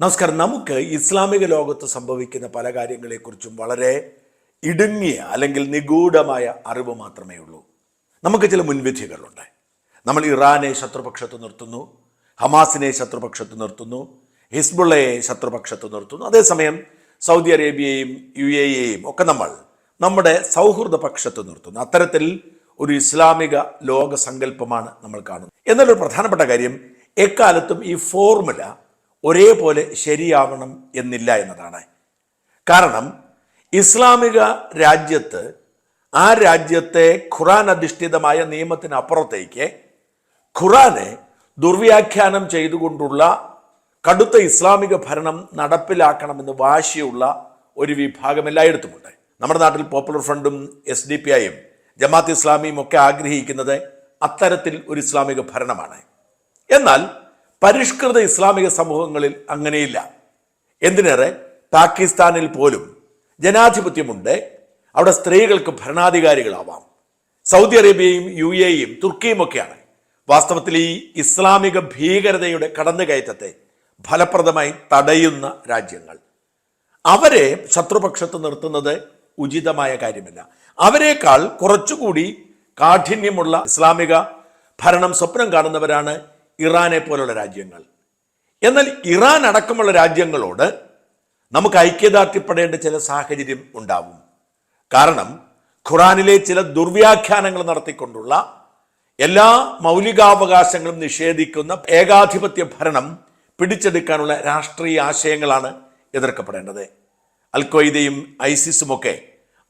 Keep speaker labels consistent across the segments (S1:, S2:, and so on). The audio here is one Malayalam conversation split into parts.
S1: നമസ്കാരം. നമുക്ക് ഇസ്ലാമിക ലോകത്ത് സംഭവിക്കുന്ന പല കാര്യങ്ങളെക്കുറിച്ചും വളരെ ഇടുങ്ങിയ അല്ലെങ്കിൽ നിഗൂഢമായ അറിവ് മാത്രമേ ഉള്ളൂ. നമുക്ക് ചില മുൻവിധികളുണ്ട്. നമ്മൾ ഇറാനെ ശത്രുപക്ഷത്ത് നിർത്തുന്നു ഹമാസിനെ ശത്രുപക്ഷത്ത് നിർത്തുന്നു ഹിസ്ബുള്ളയെ ശത്രുപക്ഷത്ത് നിർത്തുന്നു. അതേസമയം സൗദി അറേബ്യയെയും യു എ എയും ഒക്കെ നമ്മൾ നമ്മുടെ സൗഹൃദ പക്ഷത്ത് നിർത്തുന്നു. അത്തരത്തിൽ ഒരു ഇസ്ലാമിക ലോക സങ്കല്പമാണ് നമ്മൾ കാണുന്നത്. എന്നൊരു പ്രധാനപ്പെട്ട കാര്യം എക്കാലത്തും ഈ ഫോർമുല ഒരേപോലെ ശരിയാവണം എന്നില്ല എന്നതാണ്. കാരണം ഇസ്ലാമിക രാജ്യത്ത് ആ രാജ്യത്തെ ഖുറാൻ അധിഷ്ഠിതമായ നിയമത്തിനപ്പുറത്തേക്ക് ഖുറാനെ ദുർവ്യാഖ്യാനം ചെയ്തുകൊണ്ടുള്ള കടുത്ത ഇസ്ലാമിക ഭരണം നടപ്പിലാക്കണമെന്ന് വാശിയുള്ള ഒരു വിഭാഗം എല്ലായിടത്തുമുണ്ട്. നമ്മുടെ നാട്ടിൽ പോപ്പുലർ ഫ്രണ്ടും എസ് ഡി പി ഐയും ജമാഅത്ത് ഇസ്ലാമിയും ഒക്കെ ആഗ്രഹിക്കുന്നത് അത്തരത്തിൽ ഒരു ഇസ്ലാമിക ഭരണമാണ്. എന്നാൽ പരിഷ്കൃത ഇസ്ലാമിക സമൂഹങ്ങളിൽ അങ്ങനെയില്ല. എന്തിനേറെ? പാകിസ്ഥാനിൽ പോലും ജനാധിപത്യമുണ്ട്. അവിടെ സ്ത്രീകൾക്ക് ഭരണാധികാരികളാവാം. സൗദി അറേബ്യയും യു എയും തുർക്കിയും ഒക്കെയാണ്. വാസ്തവത്തിൽ ഈ ഇസ്ലാമിക ഭീകരതയുടെ കടന്നുകയറ്റത്തെ ഫലപ്രദമായി തടയുന്ന രാജ്യങ്ങൾ. അവരെ ശത്രുപക്ഷത്ത് നിർത്തുന്നത് ഉചിതമായ കാര്യമല്ല. അവരെക്കാൾ കുറച്ചുകൂടി കാഠിന്യമുള്ള ഇസ്ലാമിക ഭരണം സ്വപ്നം കാണുന്നവരാണ് ഇറാനെ പോലുള്ള രാജ്യങ്ങൾ. എന്നാൽ ഇറാൻ അടക്കമുള്ള രാജ്യങ്ങളോട് നമുക്ക് ഐക്യദാർഢ്യപ്പെടേണ്ട ചില സാഹചര്യം ഉണ്ടാവും. കാരണം ഖുറാനിലെ ചില ദുർവ്യാഖ്യാനങ്ങൾ നടത്തിക്കൊണ്ടുള്ള എല്ലാ മൗലികാവകാശങ്ങളും നിഷേധിക്കുന്ന ഏകാധിപത്യ ഭരണം പിടിച്ചെടുക്കാനുള്ള രാഷ്ട്രീയ ആശയങ്ങളാണ് എതിർക്കപ്പെടേണ്ടത്. അൽ ഐസിസും ഒക്കെ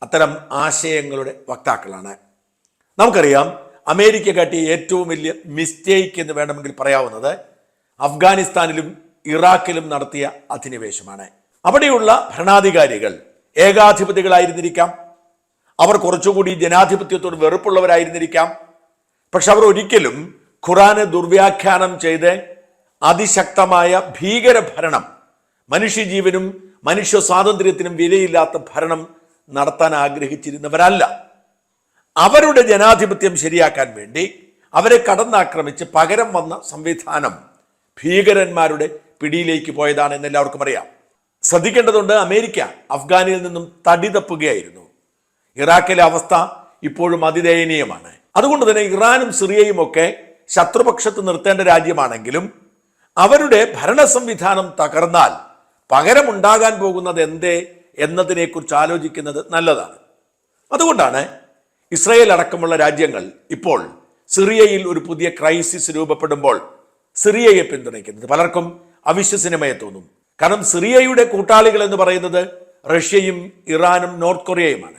S1: അത്തരം ആശയങ്ങളുടെ വക്താക്കളാണ്. നമുക്കറിയാം അമേരിക്ക കാട്ടിയ ഏറ്റവും വലിയ മിസ്റ്റേക്ക് എന്ന് വേണമെങ്കിൽ പറയാവുന്നത് അഫ്ഗാനിസ്ഥാനിലും ഇറാഖിലും നടത്തിയ അധിനിവേശമാണ്. അവിടെയുള്ള ഭരണാധികാരികൾ ഏകാധിപതികളായിരുന്നിരിക്കാം. അവർ കുറച്ചുകൂടി ജനാധിപത്യത്തോട് വെറുപ്പുള്ളവരായിരുന്നിരിക്കാം. പക്ഷെ അവർ ഒരിക്കലും ഖുറാനെ ദുർവ്യാഖ്യാനം ചെയ്ത് അതിശക്തമായ ഭീകര ഭരണം മനുഷ്യജീവനും മനുഷ്യ സ്വാതന്ത്ര്യത്തിനും വിലയില്ലാത്ത ഭരണം നടത്താൻ ആഗ്രഹിച്ചിരുന്നവരല്ല. അവരുടെ ജനാധിപത്യം ശരിയാക്കാൻ വേണ്ടി അവരെ കടന്നാക്രമിച്ച് പകരം വന്ന സംവിധാനം ഭീകരന്മാരുടെ പിടിയിലേക്ക് പോയതാണ് എന്ന് എല്ലാവർക്കും അറിയാം. ശ്രദ്ധിക്കേണ്ടതുണ്ട് അമേരിക്ക അഫ്ഗാനിൽ നിന്നും തടി തപ്പുകയായിരുന്നു. ഇറാഖിലെ അവസ്ഥ ഇപ്പോഴും അതിദയനീയമാണ്. അതുകൊണ്ട് തന്നെ ഇറാനും സിറിയയും ഒക്കെ ശത്രുപക്ഷത്ത് നിർത്തേണ്ട രാജ്യമാണെങ്കിലും അവരുടെ ഭരണ സംവിധാനം തകർന്നാൽ പകരമുണ്ടാകാൻ പോകുന്നത് എന്തേ എന്നതിനെക്കുറിച്ച് ആലോചിക്കുന്നത് നല്ലതാണ്. അതുകൊണ്ടാണ് ഇസ്രയേൽ അടക്കമുള്ള രാജ്യങ്ങൾ ഇപ്പോൾ സിറിയയിൽ ഒരു പുതിയ ക്രൈസിസ് രൂപപ്പെടുമ്പോൾ സിറിയയെ പിന്തുണയ്ക്കുന്നത്. പലർക്കും അവിശ്വസനീയമായി തോന്നും. കാരണം സിറിയയുടെ കൂട്ടാളികൾ എന്ന് പറയുന്നത് റഷ്യയും ഇറാനും നോർത്ത് കൊറിയയുമാണ്.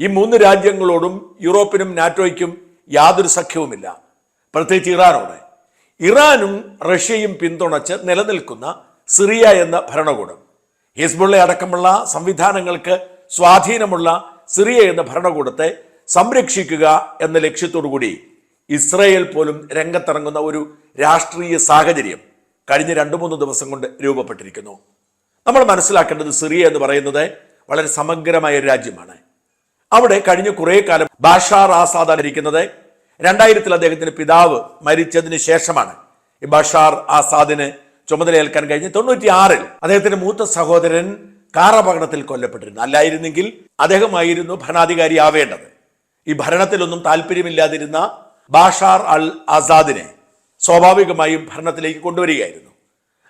S1: ഈ മൂന്ന് രാജ്യങ്ങളോടും യൂറോപ്പിനും നാറ്റോയ്ക്കും യാതൊരു സഖ്യവുമില്ല. പ്രത്യേകിച്ച് ഇറാനോട്. ഇറാനും റഷ്യയും പിന്തുണച്ച് നിലനിൽക്കുന്ന സിറിയ എന്ന ഭരണകൂടം. ഹിസ്ബുള്ള അടക്കമുള്ള സംവിധാനങ്ങൾക്ക് സ്വാധീനമുള്ള സിറിയ എന്ന ഭരണകൂടത്തെ സംരക്ഷിക്കുക എന്ന ലക്ഷ്യത്തോടു കൂടി ഇസ്രയേൽ പോലും രംഗത്തിറങ്ങുന്ന ഒരു രാഷ്ട്രീയ സാഹചര്യം കഴിഞ്ഞ രണ്ടു മൂന്ന് ദിവസം കൊണ്ട് രൂപപ്പെട്ടിരിക്കുന്നു. നമ്മൾ മനസ്സിലാക്കേണ്ടത് സിറിയ എന്ന് പറയുന്നത് വളരെ സമഗ്രമായ ഒരു രാജ്യമാണ്. അവിടെ കഴിഞ്ഞ കുറേ കാലം ബാഷാർ ആസാദാണ് ഇരിക്കുന്നത് രണ്ടായിരത്തിൽ അദ്ദേഹത്തിന്റെ പിതാവ് മരിച്ചതിന് ശേഷമാണ് ഈ ബഷാർ ആസാദിന് ചുമതലയേൽക്കാൻ കഴിഞ്ഞ് തൊണ്ണൂറ്റി ആറിൽ അദ്ദേഹത്തിന്റെ മൂത്ത സഹോദരൻ കാർ അപകടത്തിൽ കൊല്ലപ്പെട്ടിരുന്നു. അല്ലായിരുന്നെങ്കിൽ അദ്ദേഹമായിരുന്നു ഭരണാധികാരി ആവേണ്ടത്. ഈ ഭരണത്തിലൊന്നും താല്പര്യമില്ലാതിരുന്ന ബാഷാർ അൽ ആസാദിനെ സ്വാഭാവികമായും ഭരണത്തിലേക്ക് കൊണ്ടുവരികയായിരുന്നു.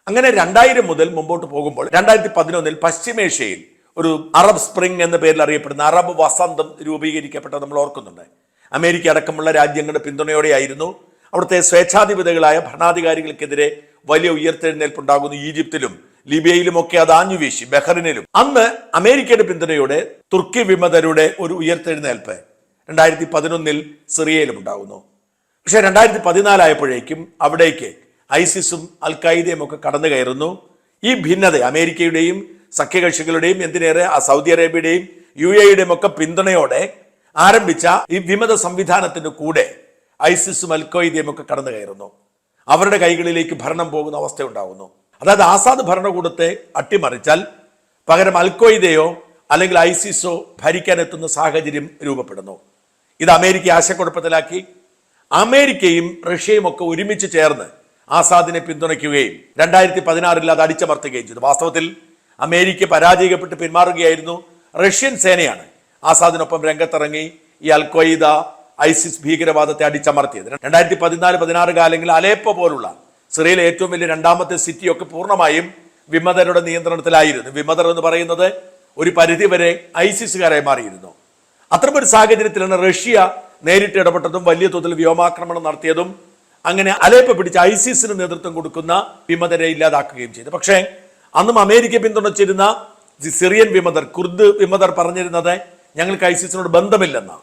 S1: അങ്ങനെ രണ്ടായിരം മുതൽ മുമ്പോട്ട് പോകുമ്പോൾ രണ്ടായിരത്തി പതിനൊന്നിൽ പശ്ചിമേഷ്യയിൽ ഒരു അറബ് സ്പ്രിംഗ് എന്ന പേരിൽ അറിയപ്പെടുന്ന അറബ് വസന്തം രൂപീകരിക്കപ്പെട്ടത് നമ്മൾ ഓർക്കുന്നുണ്ട്. അമേരിക്ക അടക്കമുള്ള രാജ്യങ്ങളുടെ പിന്തുണയോടെയായിരുന്നു അവിടുത്തെ സ്വേച്ഛാധിപതികളായ ഭരണാധികാരികൾക്കെതിരെ വലിയ ഉയർത്തെഴുന്നേൽപ്പുണ്ടാകുന്നു ഈജിപ്തിലും ലിബിയയിലും ഒക്കെ അത് ആഞ്ഞുവീശി ബഹ്റിനിലും. അന്ന് അമേരിക്കയുടെ പിന്തുണയോടെ തുർക്കി വിമതരുടെ ഒരു ഉയർത്തെഴുന്നേൽപ്പ് രണ്ടായിരത്തി പതിനൊന്നിൽ സിറിയയിലും ഉണ്ടാകുന്നു പക്ഷെ രണ്ടായിരത്തി പതിനാലായപ്പോഴേക്കും അവിടേക്ക് ഐസിസും അൽ ഖായിദയും ഒക്കെ കടന്നു കയറുന്നു ഈ ഭിന്നത അമേരിക്കയുടെയും സഖ്യകക്ഷികളുടെയും എന്തിനേറെ സൗദി അറേബ്യയുടെയും യു എയുടെയും ഒക്കെ പിന്തുണയോടെ ആരംഭിച്ച ഈ വിമത സംവിധാനത്തിന് കൂടെ ഐസിസും അൽ ഖൈദയും ഒക്കെ കടന്നു കയറുന്നു അവരുടെ കൈകളിലേക്ക് ഭരണം പോകുന്ന അവസ്ഥ ഉണ്ടാകുന്നു അതായത് ആസാദ് ഭരണകൂടത്തെ അട്ടിമറിച്ചാൽ പകരം അൽ ഖ്വയ്ദയോ അല്ലെങ്കിൽ ഐസിസോ ഭരിക്കാനെത്തുന്ന സാഹചര്യം രൂപപ്പെടുന്നു. ഇത് അമേരിക്ക ആശയക്കുഴപ്പത്തിലാക്കി. അമേരിക്കയും റഷ്യയും ഒക്കെ ഒരുമിച്ച് ചേർന്ന് ആസാദിനെ പിന്തുണയ്ക്കുകയും രണ്ടായിരത്തി പതിനാറിൽ അത് അടിച്ചമർത്തുകയും ചെയ്തു. വാസ്തവത്തിൽ അമേരിക്ക പരാജയപ്പെട്ട് പിന്മാറുകയായിരുന്നു റഷ്യൻ സേനയാണ്. ആസാദിനൊപ്പം രംഗത്തിറങ്ങി ഈ അൽഖ്വയ്ദ ഐസിസ് ഭീകരവാദത്തെ അടിച്ചമർത്തിയത്. രണ്ടായിരത്തി പതിനാല് പതിനാറ് കാലങ്ങളിൽ അലേപ്പോ പോലുള്ള സിറിയയിലെ ഏറ്റവും വലിയ രണ്ടാമത്തെ സിറ്റിയൊക്കെ പൂർണമായും വിമതരുടെ നിയന്ത്രണത്തിലായിരുന്നു. വിമതർ എന്ന് പറയുന്നത് ഒരു പരിധിവരെ ഐസിസുകാരായി മാറിയിരുന്നു. അത്തരമൊരു സാഹചര്യത്തിലാണ് റഷ്യ നേരിട്ട് ഇടപെട്ടതും വലിയ തോതിൽ വ്യോമാക്രമണം നടത്തിയതും അങ്ങനെ അലേപ്പ പിടിച്ച് ഐസിസിന് നേതൃത്വം കൊടുക്കുന്ന വിമതരെ ഇല്ലാതാക്കുകയും ചെയ്തു. പക്ഷേ അന്നും അമേരിക്ക പിന്തുണച്ചിരുന്ന സിറിയൻ വിമതർ കുർദ് വിമതർ പറഞ്ഞിരുന്നത് ഞങ്ങൾക്ക് ഐസിസിനോട് ബന്ധമില്ലെന്നാണ്.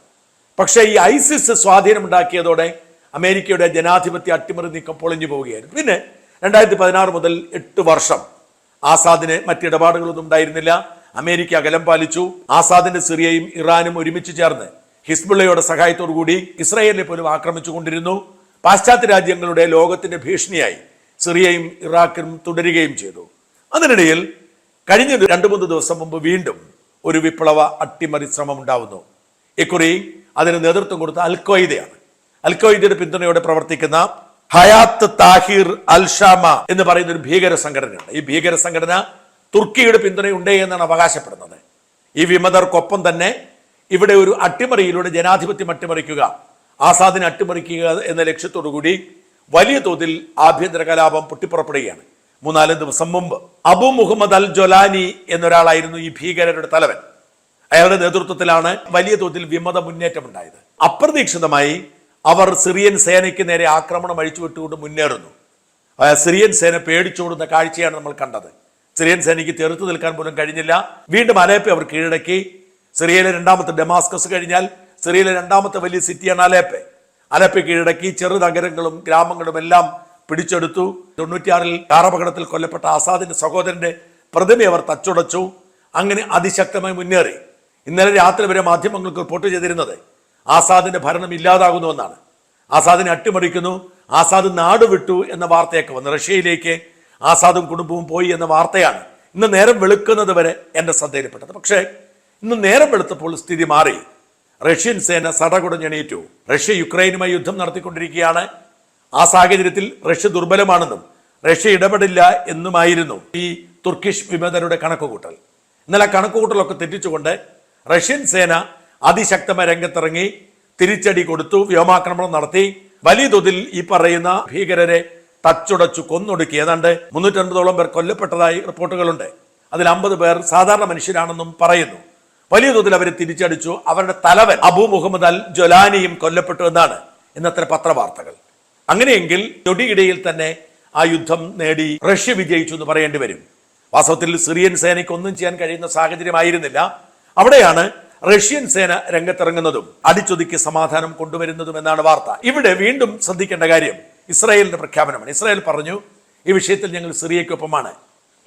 S1: പക്ഷേ ഈ ഐസിസ് സ്വാധീനമുണ്ടാക്കിയതോടെ അമേരിക്കയുടെ ജനാധിപത്യ അട്ടിമറി നീക്കം പൊളിഞ്ഞു പോവുകയായിരുന്നു. പിന്നെ രണ്ടായിരത്തി പതിനാറ് മുതൽ എട്ട് വർഷം ആസാദിന് മറ്റിടപാടുകളൊന്നും ഉണ്ടായിരുന്നില്ല. അമേരിക്ക അകലം പാലിച്ചു. ആസാദിന്റെ സിറിയയും ഇറാനും ഒരുമിച്ച് ചേർന്ന് ഹിസ്ബുള്ളയുടെ സഹായത്തോടു കൂടി ഇസ്രായേലിനെ പോലും ആക്രമിച്ചുകൊണ്ടിരുന്നു പാശ്ചാത്യ രാജ്യങ്ങളുടെ ലോകത്തിന്റെ ഭീഷണിയായി സിറിയയും ഇറാഖും തുടരുകയും ചെയ്തു. അതിനിടയിൽ കഴിഞ്ഞ രണ്ടു മൂന്ന് ദിവസം മുമ്പ് വീണ്ടും ഒരു വിപ്ലവ അട്ടിമറി ശ്രമം ഉണ്ടാവുന്നു. ഇക്കുറി അതിന് നേതൃത്വം കൊടുത്ത അൽക്വയ്ദയാണ് അൽക്വയ്ദയുടെ പിന്തുണയോടെ പ്രവർത്തിക്കുന്ന ഹയാത്ത് താഹിർ അൽഷാമ എന്ന് പറയുന്ന ഒരു ഭീകര സംഘടനയാണ് ഈ ഭീകര സംഘടന തുർക്കിയുടെ പിന്തുണയുണ്ട് എന്നാണ് അവകാശപ്പെടുന്നത്. ഈ വിമതർക്കൊപ്പം തന്നെ ഇവിടെ ഒരു അട്ടിമറിയിലൂടെ ജനാധിപത്യം അട്ടിമറിക്കുക ആസാദിനെ അട്ടിമറിക്കുക എന്ന ലക്ഷ്യത്തോടു കൂടി വലിയ തോതിൽ ആഭ്യന്തര കലാപം പൊട്ടിപ്പുറപ്പെടുകയാണ്. മൂന്നാൽ ദിവസം മുമ്പ് അബു മുഹമ്മദ് അൽ ജൊലാനി എന്നൊരാളായിരുന്നു ഈ ഭീകരരുടെ തലവൻ. അയാളുടെ നേതൃത്വത്തിലാണ് വലിയ തോതിൽ വിമത മുന്നേറ്റം ഉണ്ടായത് അപ്രതീക്ഷിതമായി അവർ സിറിയൻ സേനയ്ക്ക് നേരെ ആക്രമണം അഴിച്ചുവിട്ടുകൊണ്ട് മുന്നേറുന്നു. സിറിയൻ സേന പേടിച്ചോടുന്ന കാഴ്ചയാണ് നമ്മൾ കണ്ടത്. സിറിയൻ സേനയ്ക്ക് തീർത്തു നിൽക്കാൻ പോലും കഴിഞ്ഞില്ല. വീണ്ടും അലേപ്പെ അവർ കീഴടക്കി. സിറിയയിലെ രണ്ടാമത്തെ ഡെമാസ്കസ് കഴിഞ്ഞാൽ സിറിയയിലെ രണ്ടാമത്തെ വലിയ സിറ്റിയാണ് അലേപ്പെ. അലേപ്പെ കീഴടക്കി ചെറു നഗരങ്ങളും ഗ്രാമങ്ങളും എല്ലാം പിടിച്ചെടുത്തു. തൊണ്ണൂറ്റിയാറിൽ കാറപകടത്തിൽ കൊല്ലപ്പെട്ട ആസാദിന്റെ സഹോദരന്റെ പ്രതിമ അവർ തച്ചുടച്ചു. അങ്ങനെ അതിശക്തമായി മുന്നേറി. ഇന്നലെ രാത്രി വരെ മാധ്യമങ്ങൾക്ക് റിപ്പോർട്ട് ചെയ്തിരുന്നത് ആസാദിന്റെ ഭരണം ഇല്ലാതാകുന്നുവെന്നാണ് ആസാദിനെ അട്ടിമറിക്കുന്നു. ആസാദ് നാട് വിട്ടു എന്ന വാർത്തയൊക്കെ വന്ന് റഷ്യയിലേക്ക് ആസാദും കുടുംബവും പോയി എന്ന വാർത്തയാണ് ഇന്ന് നേരം വെളുക്കുന്നത് വരെ എന്റെ ശ്രദ്ധയിൽപ്പെട്ടത്. പക്ഷേ ഇന്ന് നേരം വെളുത്തപ്പോൾ സ്ഥിതി മാറി. റഷ്യൻ സേന സടകുടഞ്ഞെണീറ്റു. റഷ്യ യുക്രൈനുമായി യുദ്ധം നടത്തിക്കൊണ്ടിരിക്കുകയാണ്. ആ സാഹചര്യത്തിൽ റഷ്യ ദുർബലമാണെന്നും റഷ്യ ഇടപെടില്ല എന്നുമായിരുന്നു ഈ തുർക്കിഷ് വിമതരുടെ കണക്കുകൂട്ടൽ. എന്നാൽ ആ കണക്കുകൂട്ടലൊക്കെ തെറ്റിച്ചുകൊണ്ട് റഷ്യൻ സേന അതിശക്തമായ രംഗത്തിറങ്ങി തിരിച്ചടി കൊടുത്തു വ്യോമാക്രമണം നടത്തി. വലിയ തോതിൽ ഈ പറയുന്ന ഭീകരരെ തച്ചുടച്ചു കൊന്നൊടുക്കി. ഏതാണ്ട് മുന്നൂറ്റൻപതോളം പേർ കൊല്ലപ്പെട്ടതായി റിപ്പോർട്ടുകളുണ്ട്. അതിൽ അമ്പത് പേർ സാധാരണ മനുഷ്യരാണെന്നും പറയുന്നു. വലിയ തോതിൽ അവരെ തിരിച്ചടിച്ചു. അവരുടെ തലവൻ അബു മുഹമ്മദ് അൽ ജൊലാനിയും കൊല്ലപ്പെട്ടു എന്നാണ് ഇന്നത്തെ പത്രവാർത്തകൾ. അങ്ങനെയെങ്കിൽ തൊടിയിടയിൽ തന്നെ ആ യുദ്ധം നേടി റഷ്യ വിജയിച്ചു എന്ന് പറയേണ്ടി വരും. വാസ്തവത്തിൽ സിറിയൻ സേനയ്ക്ക് ഒന്നും ചെയ്യാൻ കഴിയുന്ന സാഹചര്യമായിരുന്നില്ല. അവിടെയാണ് റഷ്യൻ സേന രംഗത്തിറങ്ങുന്നതും അടിച്ചൊതുക്കി സമാധാനം കൊണ്ടുവരുന്നതും എന്നാണ് വാർത്ത. ഇവിടെ വീണ്ടും ശ്രദ്ധിക്കേണ്ട കാര്യം ഇസ്രായേലിന്റെ പ്രഖ്യാപനമാണ്. ഇസ്രായേൽ പറഞ്ഞു ഈ വിഷയത്തിൽ ഞങ്ങൾ സിറിയയ്ക്കൊപ്പമാണ്.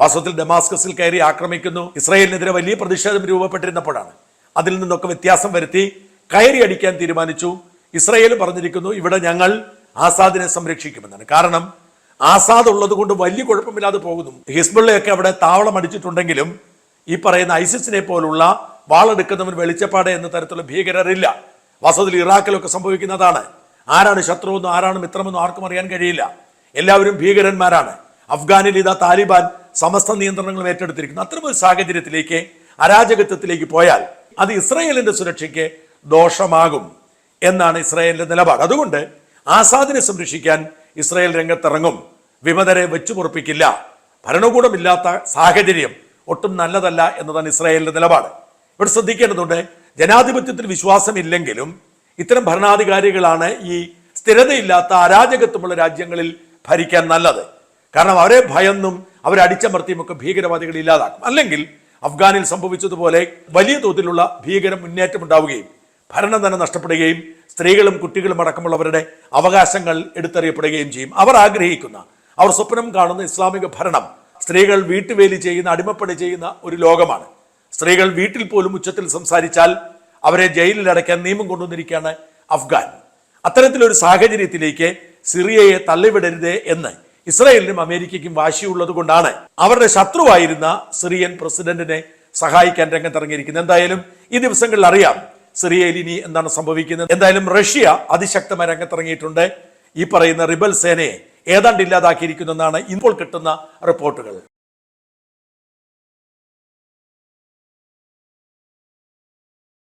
S1: വാസ്തവത്തിൽ ഡമാസ്കസിൽ കയറി ആക്രമിക്കുന്നു. ഇസ്രായേലിനെതിരെ വലിയ പ്രതിഷേധം രൂപപ്പെട്ടിരുന്നപ്പോഴാണ്. അതിൽ നിന്നൊക്കെ വ്യത്യാസം വരുത്തി കയറി അടിക്കാൻ തീരുമാനിച്ചു. ഇസ്രായേൽ പറഞ്ഞിരിക്കുന്നു ഇവിടെ ഞങ്ങൾ ആസാദിനെ സംരക്ഷിക്കുമെന്നാണ്. കാരണം ആസാദ് ഉള്ളത് കൊണ്ട് വലിയ കുഴപ്പമില്ലാതെ പോകുന്നു. ഹിസ്ബുള്ളയൊക്കെ അവിടെ താവളം അടിച്ചിട്ടുണ്ടെങ്കിലും ഈ പറയുന്ന ഐസിസിനെ പോലുള്ള വാളെടുക്കുന്നവൻ വെളിച്ചപ്പാട് എന്ന തരത്തിലുള്ള ഭീകരരില്ല. വാസ്തവത്തിൽ ഇറാഖിലൊക്കെ സംഭവിക്കുന്നതാണ്. ആരാണ് ശത്രുവെന്നും ആരാണ് മിത്രമെന്നും ആർക്കും അറിയാൻ കഴിയില്ല. എല്ലാവരും ഭീകരന്മാരാണ്. അഫ്ഗാനിൽ ഇതാ താലിബാൻ സമസ്ത നിയന്ത്രണങ്ങളും ഏറ്റെടുത്തിരിക്കുന്നു. അത്തരമൊരു സാഹചര്യത്തിലേക്ക് അരാജകത്വത്തിലേക്ക് പോയാൽ അത് ഇസ്രയേലിന്റെ സുരക്ഷയ്ക്ക് ദോഷമാകും എന്നാണ് ഇസ്രയേലിന്റെ നിലപാട്. അതുകൊണ്ട് ആസാദിനെ സംരക്ഷിക്കാൻ ഇസ്രയേൽ രംഗത്തിറങ്ങും. വിമതരെ വെച്ചുപൊറുപ്പിക്കില്ല. ഭരണകൂടമില്ലാത്ത സാഹചര്യം ഒട്ടും നല്ലതല്ല എന്നതാണ് ഇസ്രായേലിന്റെ നിലപാട്. ഇവിടെ ശ്രദ്ധിക്കേണ്ടതുണ്ട് ജനാധിപത്യത്തിൽ വിശ്വാസമില്ലെങ്കിലും ഇത്തരം ഭരണാധികാരികളാണ് ഈ സ്ഥിരതയില്ലാത്ത അരാജകത്വമുള്ള രാജ്യങ്ങളിൽ ഭരിക്കാൻ നല്ലത്. കാരണം അവരെ ഭയന്നും അവരെ അടിച്ചമർത്തിയുമൊക്കെ ഭീകരവാദികൾ ഇല്ലാതാക്കും. അല്ലെങ്കിൽ അഫ്ഗാനിൽ സംഭവിച്ചതുപോലെ വലിയ തോതിലുള്ള ഭീകര മുന്നേറ്റം ഉണ്ടാവുകയും ഭരണം തന്നെ നഷ്ടപ്പെടുകയും സ്ത്രീകളും കുട്ടികളും അടക്കമുള്ളവരുടെ അവകാശങ്ങൾ എടുത്തെറിയപ്പെടുകയും ചെയ്യും. അവർ ആഗ്രഹിക്കുന്ന അവർ സ്വപ്നം കാണുന്ന ഇസ്ലാമിക ഭരണം സ്ത്രീകൾ വീട്ടുവേലി ചെയ്യുന്ന അടിമപ്പണി ചെയ്യുന്ന ഒരു ലോകമാണ്. സ്ത്രീകൾ വീട്ടിൽ പോലും ഉച്ചത്തിൽ സംസാരിച്ചാൽ അവരെ ജയിലിൽ അടയ്ക്കാൻ നിയമം കൊണ്ടുവന്നിരിക്കുകയാണ് അഫ്ഗാൻ. അത്തരത്തിലൊരു സാഹചര്യത്തിലേക്ക് സിറിയയെ തള്ളിവിടരുത് എന്ന് ഇസ്രായേലിനും അമേരിക്കയ്ക്കും വാശിയുള്ളത് കൊണ്ടാണ് അവരുടെ ശത്രുവായിരുന്ന സിറിയൻ പ്രസിഡന്റിനെ സഹായിക്കാൻ രംഗത്തിറങ്ങിയിരിക്കുന്നത്. എന്തായാലും ഈ ദിവസങ്ങളിൽ അറിയാം സിറിയയിൽ ഇനി എന്താണ് സംഭവിക്കുന്നത്. എന്തായാലും റഷ്യ അതിശക്തമായി രംഗത്തിറങ്ങിയിട്ടുണ്ട്. ഈ പറയുന്ന റിബൽ സേനയെ ഏതാണ്ട് ഇല്ലാതാക്കിയിരിക്കുന്നു എന്നാണ് ഇപ്പോൾ കിട്ടുന്ന റിപ്പോർട്ടുകൾ.